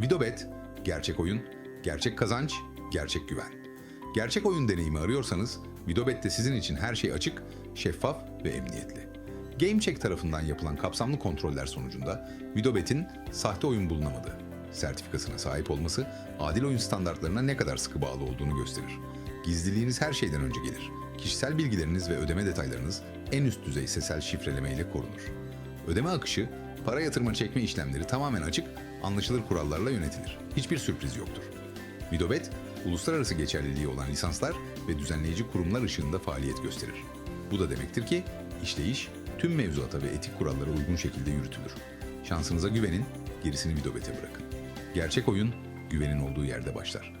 Vidobet, gerçek oyun, gerçek kazanç, gerçek güven. Gerçek oyun deneyimi arıyorsanız Vidobet'te sizin için her şey açık, şeffaf ve emniyetli. GameCheck tarafından yapılan kapsamlı kontroller sonucunda Vidobet'in sahte oyun bulunamadığı sertifikasına sahip olması adil oyun standartlarına ne kadar sıkı bağlı olduğunu gösterir. Gizliliğiniz her şeyden önce gelir. Kişisel bilgileriniz ve ödeme detaylarınız en üst düzey sesel şifreleme ile korunur. Ödeme akışı, para yatırma çekme işlemleri tamamen açık, anlaşılır kurallarla yönetilir. Hiçbir sürpriz yoktur. Vidobet, uluslararası geçerliliği olan lisanslar ve düzenleyici kurumlar ışığında faaliyet gösterir. Bu da demektir ki işleyiş tüm mevzuata ve etik kurallara uygun şekilde yürütülür. Şansınıza güvenin, gerisini Vidobet'e bırakın. Gerçek oyun güvenin olduğu yerde başlar.